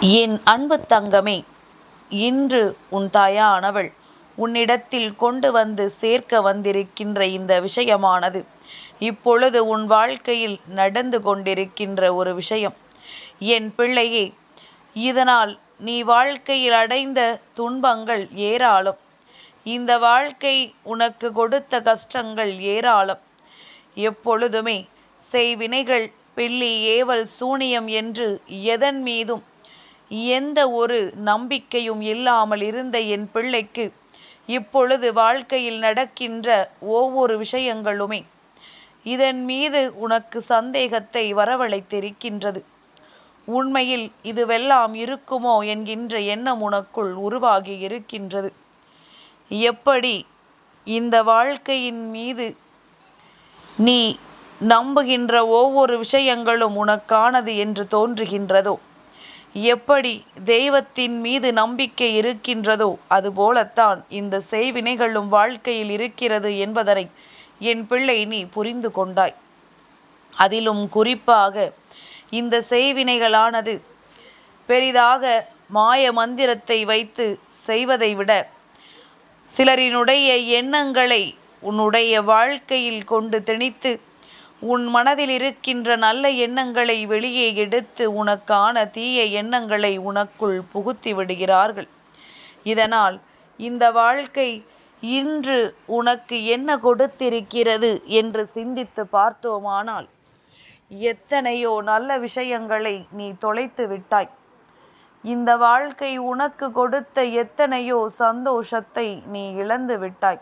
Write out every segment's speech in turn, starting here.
என் அன்பு தங்கமே இன்று உன் தாயானவள் உன்னிடத்தில் கொண்டு வந்து சேர்க்க வந்திருக்கின்ற இந்த விஷயமானது இப்பொழுது உன் வாழ்க்கையில் நடந்து கொண்டிருக்கின்ற ஒரு விஷயம். என் பிள்ளையே இதனால் நீ வாழ்க்கையில் அடைந்த துன்பங்கள் ஏராளம். இந்த வாழ்க்கை உனக்கு கொடுத்த கஷ்டங்கள் ஏராளம். எப்பொழுதுமே செய்வினைகள் பில்லி ஏவல் சூனியம் என்று எதன் மீதும் எந்த ஒரு நம்பிக்கையும் இல்லாமல் இருந்த என் பிள்ளைக்கு இப்பொழுது வாழ்க்கையில் நடக்கின்ற ஒவ்வொரு விஷயங்களுமே இதன் மீது உனக்கு சந்தேகத்தை வரவழைத்திருக்கின்றது. உண்மையில் இதுவெல்லாம் இருக்குமோ என்கின்ற எண்ணம் உனக்குள் உருவாகி இருக்கின்றது. எப்படி இந்த வாழ்க்கையின் மீது நீ நம்புகின்ற ஒவ்வொரு விஷயங்களும் உனக்கானது என்று தோன்றுகின்றதோ? எப்படி தெய்வத்தின் மீது நம்பிக்கை இருக்கின்றதோ அதுபோலத்தான் இந்த செய்வினைகளும் வாழ்க்கையில் இருக்கிறது என்பதனை என் பிள்ளை நீ புரிந்து கொண்டாய். அதிலும் குறிப்பாக இந்த செய்வினைகளானது பெரிதாக மாய மந்திரத்தை வைத்து செய்வதை விட சிலரினுடைய எண்ணங்களை உன்னுடைய வாழ்க்கையில் கொண்டு திணித்து உன் மனதில் இருக்கின்ற நல்ல எண்ணங்களை வெளியே எடுத்து உனக்கான தீய எண்ணங்களை உனக்குள் புகுத்தி விடுகிறார்கள். இதனால் இந்த வாழ்க்கை இன்று உனக்கு என்ன கொடுத்திருக்கிறது என்று சிந்தித்து பார்த்தோமானால் எத்தனையோ நல்ல விஷயங்களை நீ தொலைத்து விட்டாய். இந்த வாழ்க்கை உனக்கு கொடுத்த எத்தனையோ சந்தோஷத்தை நீ இழந்து விட்டாய்.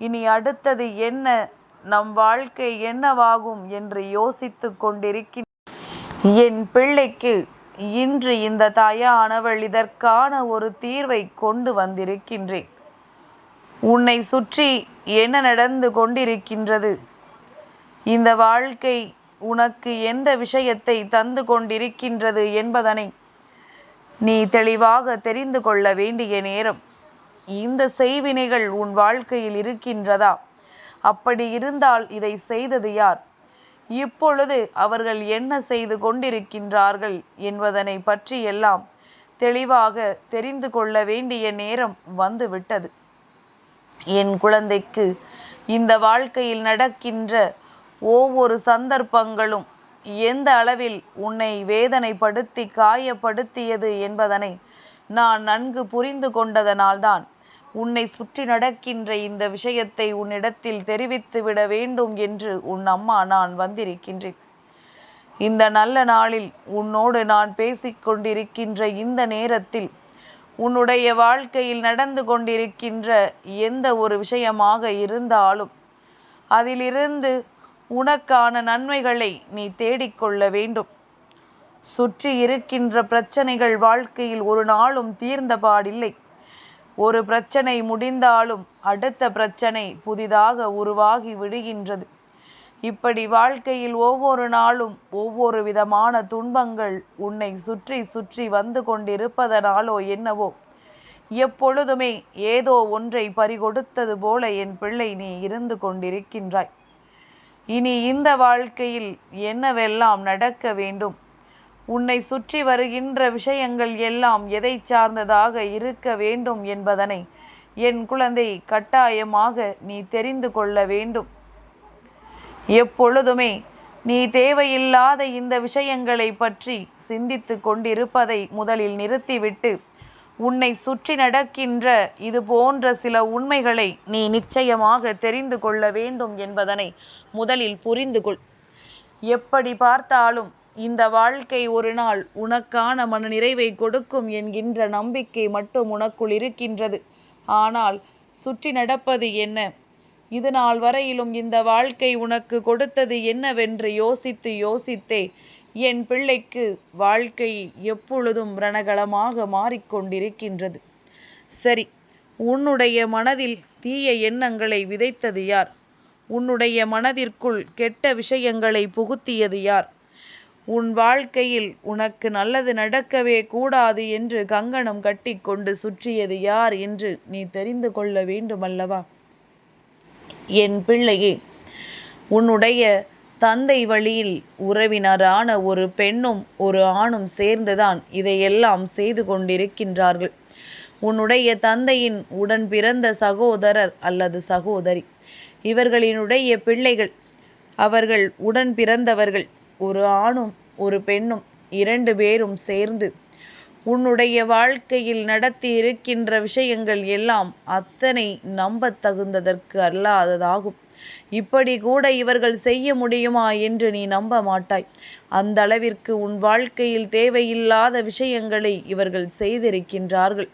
இனி அடுத்தது என்ன நம் வாழ்க்கை என்னவாகும் என்று யோசித்து கொண்டிருக்கின்ற என் பிள்ளைக்கு இன்று இந்த தாயானவள் இதற்கான ஒரு தீர்வை கொண்டு வந்திருக்கின்றேன். உன்னை சுற்றி என்ன நடந்து கொண்டிருக்கின்றது? இந்த வாழ்க்கை உனக்கு எந்த விஷயத்தை தந்து கொண்டிருக்கின்றது என்பதனை நீ தெளிவாக தெரிந்து கொள்ள வேண்டிய நேரம். இந்த செய்வினைகள் உன் வாழ்க்கையில் இருக்கின்றதா? அப்படி இருந்தால் இதை செய்தது யார்? இப்பொழுது அவர்கள் என்ன செய்து கொண்டிருக்கின்றார்கள் என்பதனை பற்றி எல்லாம் தெளிவாக தெரிந்து கொள்ள வேண்டிய நேரம் வந்துவிட்டது. என் குழந்தைக்கு இந்த வாழ்க்கையில் நடக்கின்ற ஒவ்வொரு சந்தர்ப்பங்களும் எந்த அளவில் உன்னை வேதனைப்படுத்தி காயப்படுத்தியது என்பதனை நான் நன்கு புரிந்து கொண்டதனால்தான் உன்னை சுற்றி நடக்கின்ற இந்த விஷயத்தை உன்னிடத்தில் தெரிவித்து விட வேண்டும் என்று உன் அம்மா நான் வந்திருக்கின்றேன். இந்த நல்ல நாளில் உன்னோடு நான் பேசிக்கொண்டிருக்கின்ற இந்த நேரத்தில் உன்னுடைய வாழ்க்கையில் நடந்து கொண்டிருக்கின்ற எந்த ஒரு விஷயமாக இருந்தாலும் அதிலிருந்து உனக்கான நன்மைகளை நீ தேடிக்கொள்ள வேண்டும். சுற்றி இருக்கின்ற பிரச்சனைகள் வாழ்க்கையில் ஒரு நாளும் தீர்ந்தபாடில்லை ஒரு பிரச்சனை முடிந்தாலும் அடுத்த பிரச்சனை புதிதாக உருவாகி விடுகின்றது. இப்படி வாழ்க்கையில் ஒவ்வொரு நாளும் ஒவ்வொரு விதமான துன்பங்கள் உன்னை சுற்றி சுற்றி வந்து கொண்டிருப்பதனாலோ என்னவோ. எப்பொழுதுமே ஏதோ ஒன்றை பறிகொடுத்தது போல என் பிள்ளை நீ இருந்து கொண்டிருக்கின்றாய். இனி இந்த வாழ்க்கையில் என்னவெல்லாம் நடக்க வேண்டும்? உன்னை சுற்றி வருகின்ற விஷயங்கள் எல்லாம் எதை சார்ந்ததாக இருக்க வேண்டும் என்பதனை என் குழந்தை கட்டாயமாக நீ தெரிந்து கொள்ள வேண்டும். எப்பொழுதுமே நீ தேவையில்லாத இந்த விஷயங்களை பற்றி சிந்தித்து கொண்டிருப்பதை முதலில் நிறுத்திவிட்டு உன்னை சுற்றி நடக்கின்ற இது போன்ற சில உண்மைகளை நீ நிச்சயமாக தெரிந்து கொள்ள வேண்டும் என்பதனை முதலில் புரிந்து கொள். எப்படி பார்த்தாலும் இந்த வாழ்க்கை ஒரு நாள் உனக்கான மன நிறைவை கொடுக்கும் என்கின்ற நம்பிக்கை மட்டும் உனக்குள் இருக்கின்றது. ஆனால் சுற்றி நடப்பது என்ன? இது நாள் வரையிலும் இந்த வாழ்க்கை உனக்கு கொடுத்தது என்னவென்று யோசித்து யோசித்தே என் பிள்ளைக்கு வாழ்க்கை எப்பொழுதும் ரணகலமாக மாறிக்கொண்டிருக்கின்றது. சரி உன்னுடைய மனதில் தீய எண்ணங்களை விதைத்தது யார்? உன்னுடைய மனதிற்குள் கெட்ட விஷயங்களை புகுத்தியது யார்? உன் வாழ்க்கையில் உனக்கு நல்லது நடக்கவே கூடாது என்று கங்கணம் கட்டிக்கொண்டு சுற்றியது யார் என்று நீ தெரிந்து கொள்ள வேண்டுமல்லவா? என் பிள்ளையே உன்னுடைய தந்தை வழியில் உறவினரான ஒரு பெண்ணும் ஒரு ஆணும் சேர்ந்துதான் இதையெல்லாம் செய்து கொண்டிருக்கின்றார்கள். உன்னுடைய தந்தையின் உடன் பிறந்த சகோதரர் அல்லது சகோதரி. இவர்களினுடைய பிள்ளைகள் அவர்கள் உடன் பிறந்தவர்கள். ஒரு ஆணும் ஒரு பெண்ணும் இரண்டு பேரும் சேர்ந்து உன்னுடைய வாழ்க்கையில் நடத்தி இருக்கின்ற விஷயங்கள் எல்லாம் அத்தனை நம்பத் தகுந்ததற்கு அல்லாததாகும். இப்படி கூட இவர்கள் செய்ய முடியுமா என்று நீ நம்ப மாட்டாய். அந்த அளவிற்கு உன் வாழ்க்கையில் தேவையில்லாத விஷயங்களை இவர்கள் செய்திருக்கின்றார்கள்.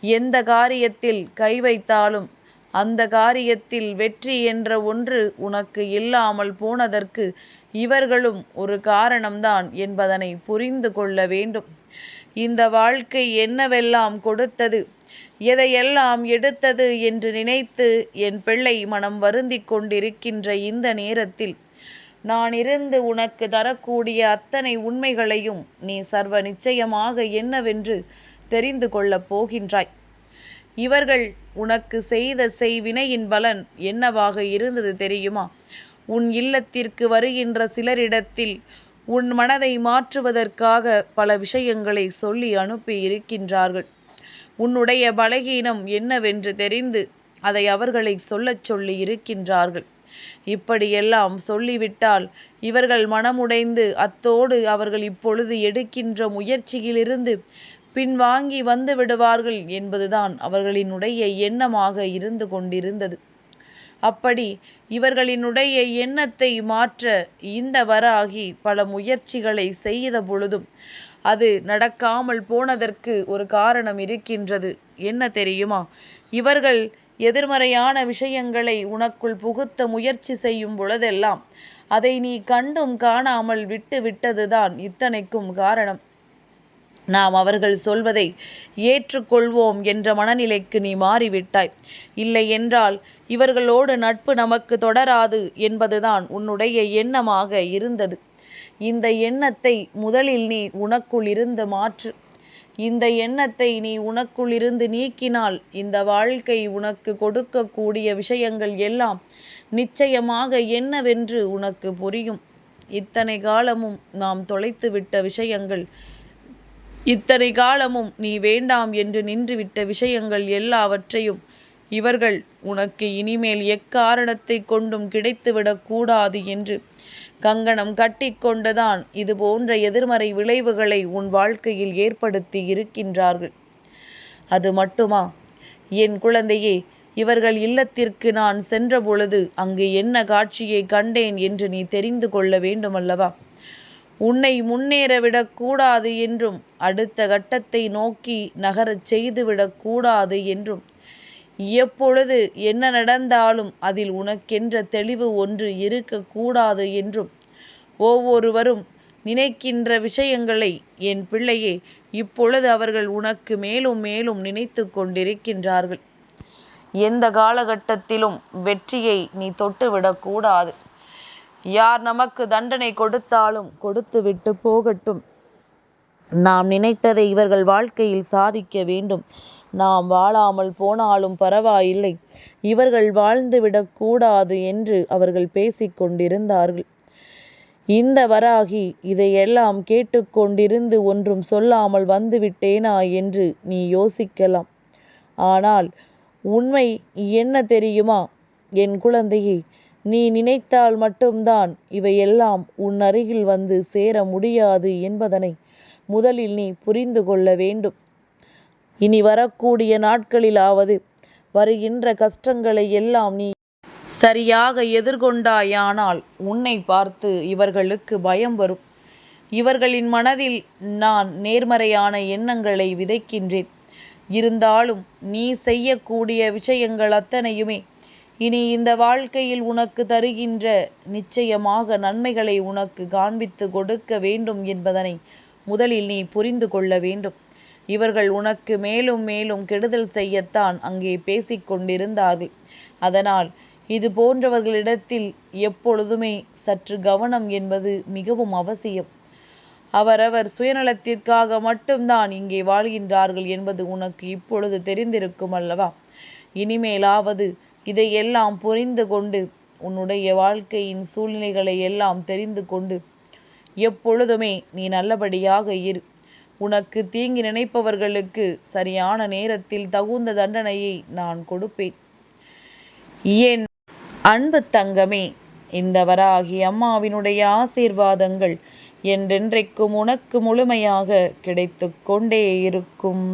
எந்த காரியத்தில் கை வைத்தாலும் அந்த காரியத்தில் வெற்றி என்ற ஒன்று உனக்கு இல்லாமல் போனதற்கு இவர்களும் ஒரு காரணம்தான் என்பதனை புரிந்து கொள்ள வேண்டும். இந்த வாழ்க்கை என்னவெல்லாம் கொடுத்தது? எதையெல்லாம் எடுத்தது என்று நினைத்து என் பிள்ளை மனம் வருந்தி கொண்டிருக்கின்ற இந்த நேரத்தில் நான் இருந்து உனக்கு தரக்கூடிய அத்தனை உண்மைகளையும் நீ சர்வ நிச்சயமாக என்னவென்று தெரிந்து கொள்ளப் போகின்றாய். இவர்கள் உனக்கு செய்த செய்வினையின் பலன் என்னவாக இருந்தது தெரியுமா? உன் இல்லத்திற்கு வருகின்ற சிலரிடத்தில் உன் மனதை மாற்றுவதற்காக பல விஷயங்களை சொல்லி அனுப்பி இருக்கின்றார்கள். உன்னுடைய பலகீனம் என்னவென்று தெரிந்து அதை அவர்களை சொல்லச் சொல்லி இருக்கின்றார்கள். இப்படியெல்லாம் சொல்லிவிட்டால் இவர்கள் மனமுடைந்து அத்தோடு அவர்கள் இப்பொழுது எடுக்கின்ற முயற்சியிலிருந்து பின்வாங்கி வந்து விடுவார்கள் என்பதுதான் அவர்களினுடைய எண்ணமாக இருந்து கொண்டிருந்தது. அப்படி இவர்களினுடைய எண்ணத்தை மாற்ற இந்த வராகி பல முயற்சிகளை செய்த பொழுதும் அது நடக்காமல் போனதற்கு ஒரு காரணம் இருக்கின்றது. என்ன தெரியுமா? இவர்கள் எதிர்மறையான விஷயங்களை உனக்குள் புகுத்த முயற்சி செய்யும் பொழுதெல்லாம் அதை நீ கண்டும் காணாமல் விட்டு விட்டதுதான் இத்தனைக்கும் காரணம். நாம் அவர்கள் சொல்வதை ஏற்றுக்கொள்வோம் என்ற மனநிலைக்கு நீ மாறிவிட்டாய். இல்லை என்றால் இவர்களோடு நட்பு நமக்கு தொடராது என்பதுதான் உன்னுடைய எண்ணமாக இருந்தது. இந்த எண்ணத்தை முதலில் நீ உனக்குள் இருந்து மாற்று. இந்த எண்ணத்தை நீ உனக்குள் இருந்து நீக்கினால் இந்த வாழ்க்கை உனக்கு கொடுக்கக்கூடிய விஷயங்கள் எல்லாம் நிச்சயமாக என்னவென்று உனக்கு புரியும். இத்தனை காலமும் நாம் தொலைத்துவிட்ட விஷயங்கள் இத்தனை காலமும் நீ வேண்டாம் என்று நின்றுவிட்ட விஷயங்கள் எல்லாவற்றையும் இவர்கள் உனக்கு இனிமேல் எக்காரணத்தை கொண்டும் கிடைத்துவிடக் கூடாது என்று கங்கணம் கட்டிக்கொண்டுதான் இது போன்ற எதிர்மறை விளைவுகளை உன் வாழ்க்கையில் ஏற்படுத்தி இருக்கின்றார்கள். அது மட்டுமா? என் குழந்தையே இவர்கள் இல்லத்திற்கு நான் சென்ற பொழுது அங்கு என்ன காட்சியை கண்டேன் என்று நீ தெரிந்து கொள்ள வேண்டுமல்லவா? உன்னை முன்னேற கூடாது என்றும் அடுத்த கட்டத்தை நோக்கி நகரச் செய்துவிடக்கூடாது என்றும். எப்பொழுது என்ன நடந்தாலும் அதில் உனக்கென்ற தெளிவு ஒன்று இருக்கக்கூடாது என்றும். ஒவ்வொருவரும் நினைக்கின்ற விஷயங்களை என் பிள்ளையே இப்பொழுது அவர்கள் உனக்கு மேலும் மேலும் நினைத்து கொண்டிருக்கின்றார்கள். எந்த காலகட்டத்திலும் வெற்றியை நீ தொட்டுவிடக்கூடாது யார் நமக்கு தண்டனை கொடுத்தாலும் கொடுத்துவிட்டு போகட்டும். நாம் நினைத்ததை இவர்கள் வாழ்க்கையில் சாதிக்க வேண்டும். நாம் வாழாமல் போனாலும் பரவாயில்லை. இவர்கள் வாழ்ந்துவிடக்கூடாது என்று அவர்கள் பேசிக்கொண்டிருந்தார்கள் இந்த வராகி இதையெல்லாம் கேட்டுக்கொண்டிருந்து ஒன்றும் சொல்லாமல் வந்துவிட்டேனா என்று நீ யோசிக்கலாம். ஆனால் உண்மை என்ன தெரியுமா? என் குழந்தையை நீ நினைத்தால் மட்டும்தான் இவையெல்லாம் உன் அருகில் வந்து சேர முடியாது என்பதனை முதலில் நீ புரிந்து கொள்ள வேண்டும். இனி வரக்கூடிய நாட்களிலாவது வருகின்ற கஷ்டங்களை எல்லாம் நீ சரியாக எதிர்கொண்டாயானால் உன்னை பார்த்து இவர்களுக்கு பயம் வரும். இவர்களின் மனதில் நான் நேர்மறையான எண்ணங்களை விதைக்கின்றேன். இருந்தாலும் நீ செய்யக்கூடிய விஷயங்கள் அத்தனையுமே இனி இந்த வாழ்க்கையில் உனக்கு தருகின்ற நிச்சயமாக நன்மைகளை உனக்கு காண்பித்து கொடுக்க வேண்டும் என்பதனை முதலில் நீ புரிந்து கொள்ள வேண்டும். இவர்கள் உனக்கு மேலும் மேலும் கெடுதல் செய்யத்தான் அங்கே பேசிக்கொண்டிருந்தார்கள் அதனால் இது போன்றவர்களிடத்தில் எப்பொழுதுமே சற்று கவனம் என்பது மிகவும் அவசியம். அவரவர் சுயநலத்திற்காக மட்டும்தான் இங்கே வாழ்கின்றார்கள் என்பது உனக்கு இப்பொழுது தெரிந்திருக்கும் அல்லவா? இனிமேலாவது இதையெல்லாம் புரிந்து கொண்டு உன்னுடைய வாழ்க்கையின் சூழ்நிலைகளை எல்லாம் தெரிந்து கொண்டு எப்பொழுதுமே நீ நல்லபடியாக இரு. உனக்கு தீங்கி நினைப்பவர்களுக்கு சரியான நேரத்தில் தகுந்த தண்டனையை நான் கொடுப்பேன். என் அன்பு தங்கமே இந்த வராகி அம்மாவினுடைய ஆசீர்வாதங்கள் என்றென்றைக்கும் உனக்கு முழுமையாக கிடைத்து கொண்டே இருக்கும்.